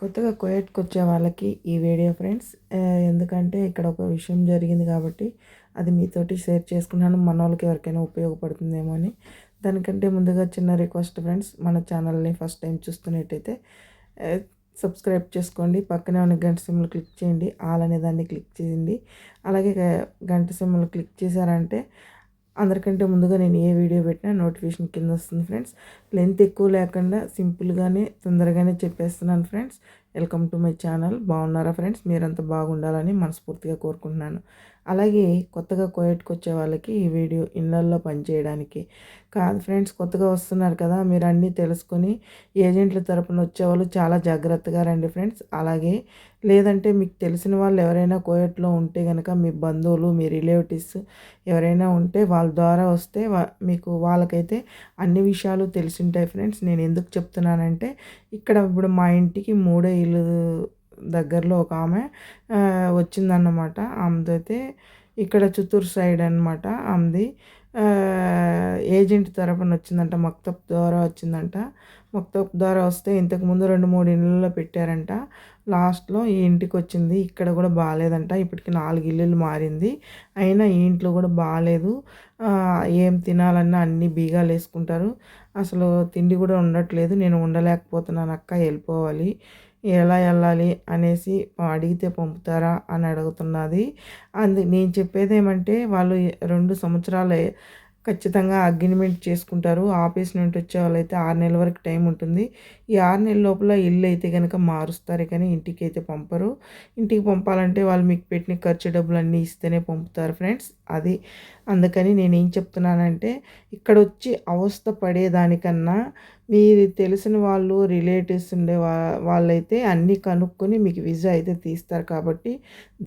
కొత్తగా కోయట్కి వచ్చే వాళ్ళకి ఈ వీడియో ఫ్రెండ్స్. ఎందుకంటే ఇక్కడ ఒక విషయం జరిగింది కాబట్టి అది మీతోటి షేర్ చేసుకున్నాను. మన వాళ్ళకి ఎవరికైనా ఉపయోగపడుతుందేమో అని. దానికంటే ముందుగా చిన్న రిక్వెస్ట్ ఫ్రెండ్స్ మన ఛానల్ని ఫస్ట్ టైం చూస్తున్నట్టయితే సబ్స్క్రైబ్ చేసుకోండి. పక్కనే ఉన్న గంట సిమ్లు క్లిక్ చేయండి. ఆల్ అనే దాన్ని క్లిక్ చేయండి. అలాగే గంట సిమ్లు క్లిక్ చేశారంటే అందరికంటే ముందుగా నేను ఏ వీడియో పెట్టినా నోటిఫికేషన్ కింద వస్తుంది ఫ్రెండ్స్. లెంత్ ఎక్కువ లేకుండా సింపుల్గానే తొందరగానే చెప్పేస్తున్నాను friends. Welcome to my channel. బాగున్నారా ఫ్రెండ్స్? మీరంతా బాగుండాలని మనస్ఫూర్తిగా కోరుకుంటున్నాను. అలాగే కొత్తగా కోయట్కి వచ్చే వాళ్ళకి ఈ వీడియో ఇళ్ళల్లో పనిచేయడానికి కాదు ఫ్రెండ్స్ కొత్తగా వస్తున్నారు కదా మీరు అన్నీ తెలుసుకొని ఏజెంట్ల తరపున వచ్చేవాళ్ళు చాలా జాగ్రత్తగా రండి ఫ్రెండ్స్. అలాగే లేదంటే మీకు తెలిసిన వాళ్ళు ఎవరైనా కోయట్లో ఉంటే కనుక మీ బంధువులు మీ రిలేటివ్స్ ఎవరైనా ఉంటే వాళ్ళ ద్వారా వస్తే మీకు వాళ్ళకైతే అన్ని విషయాలు తెలిసి ఉంటాయి ఫ్రెండ్స్. నేను ఎందుకు చెప్తున్నానంటే ఇక్కడ ఇప్పుడు మా ఇంటికి మూడే ఇల్లు దగ్గరలో ఒక ఆమె వచ్చిందన్నమాట. ఆమెదైతే ఇక్కడ చిత్తూరు సైడ్ అనమాట ఆమెది. ఏజెంట్ తరపున వచ్చిందంట మక్తబ్ ద్వారా వచ్చిందంట. మక్తబ్ ద్వారా వస్తే ఇంతకుముందు రెండు మూడు ఇళ్ళల్లో పెట్టారంట. లాస్ట్లో ఈ ఇంటికి వచ్చింది ఇక్కడ కూడా బాగాలేదంట. ఇప్పటికి నాలుగు ఇల్లులు మారింది. అయినా ఈ ఇంట్లో కూడా బాగాలేదు. ఏం తినాలన్నా అన్ని బీగాలు వేసుకుంటారు. అసలు తిండి కూడా ఉండట్లేదు. నేను ఉండలేకపోతున్నాను అక్క వెళ్ళిపోవాలి. ఎలా వెళ్ళాలి అనేసి అడిగితే పంపుతారా అని అడుగుతున్నది. అందు నేను చెప్పేది ఏమంటే వాళ్ళు రెండు సంవత్సరాలు ఖచ్చితంగా అగ్రిమెంట్ చేసుకుంటారు. ఆఫీస్ నుండి వచ్చే వాళ్ళైతే ఆరు నెలల వరకు టైం ఉంటుంది. ఈ ఆరు నెలల లోపల ఇల్లు అయితే కనుక మారుస్తారు కానీ ఇంటికి అయితే పంపరు. ఇంటికి పంపాలంటే వాళ్ళు మీకు పెట్టిన ఖర్చు డబ్బులు అన్నీ ఇస్తేనే పంపుతారు ఫ్రెండ్స్. అది. అందుకని నేను ఏం చెప్తున్నానంటే ఇక్కడ వచ్చి అవస్థ పడేదానికన్నా మీరు తెలిసిన వాళ్ళు రిలేటివ్స్ ఉండే వా వాళ్ళైతే అన్నీ కనుక్కొని మీకు విజా అయితే తీస్తారు కాబట్టి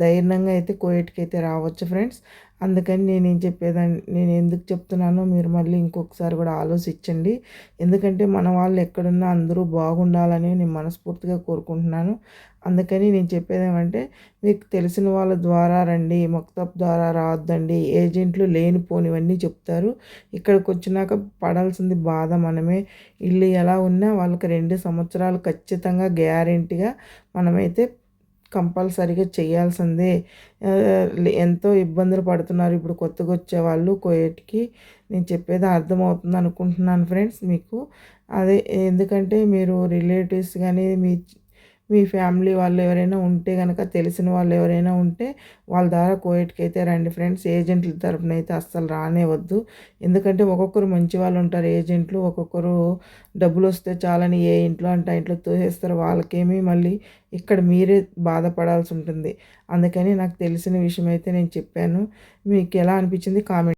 ధైర్యంగా అయితే కోయట్కి అయితే రావచ్చు ఫ్రెండ్స్. అందుకని నేనేం చెప్పేదాన్ని నేను ఎందుకు చెప్తున్నానో మీరు మళ్ళీ ఇంకొకసారి కూడా ఆలోచించండి. ఎందుకంటే మన వాళ్ళు ఎక్కడున్నా అందరూ బాగుండాలని నేను మనస్ఫూర్తిగా కోరుకుంటున్నాను. అందుకని నేను చెప్పేది ఏమంటే మీకు తెలిసిన వాళ్ళ ద్వారా రండి మొక్తప్ ద్వారా రావద్దండి. ఏజెంట్లు లేనిపోనివన్నీ చెప్తారు. ఇక్కడికి వచ్చినాక పడాల్సింది బాధ మనమే. ఇల్లు ఎలా ఉన్నా వాళ్ళకి రెండు సంవత్సరాలు ఖచ్చితంగా గ్యారెంటీగా మనమైతే కంపల్సరీగా చేయాల్సిందే. ఎంతో ఇబ్బందులు పడుతున్నారు ఇప్పుడు కొత్తగా వచ్చే వాళ్ళు కోయేటికి నేను చెప్పేది అర్థమవుతుంది అనుకుంటున్నాను ఫ్రెండ్స్ మీకు. అదే ఎందుకంటే మీరు రిలేటివ్స్ కానీ మీ మీ ఫ్యామిలీ వాళ్ళు ఎవరైనా ఉంటే కనుక తెలిసిన వాళ్ళు ఎవరైనా ఉంటే వాళ్ళ ద్వారా కోయట్కి అయితే రండి ఫ్రెండ్స్. ఏజెంట్ల తరపున అయితే అస్సలు రానే వద్దు ఎందుకంటే ఒక్కొక్కరు మంచి వాళ్ళు ఉంటారు. ఏజెంట్లు ఒక్కొక్కరు డబ్బులు వస్తే చాలని ఏ ఇంట్లో అంటే ఇంట్లో తోసేస్తారు. వాళ్ళకేమీ మళ్ళీ ఇక్కడ మీరే బాధపడాల్సి ఉంటుంది. అందుకని నాకు తెలిసిన విషయం అయితే నేను చెప్పాను. మీకు ఎలా అనిపించింది కామెంట్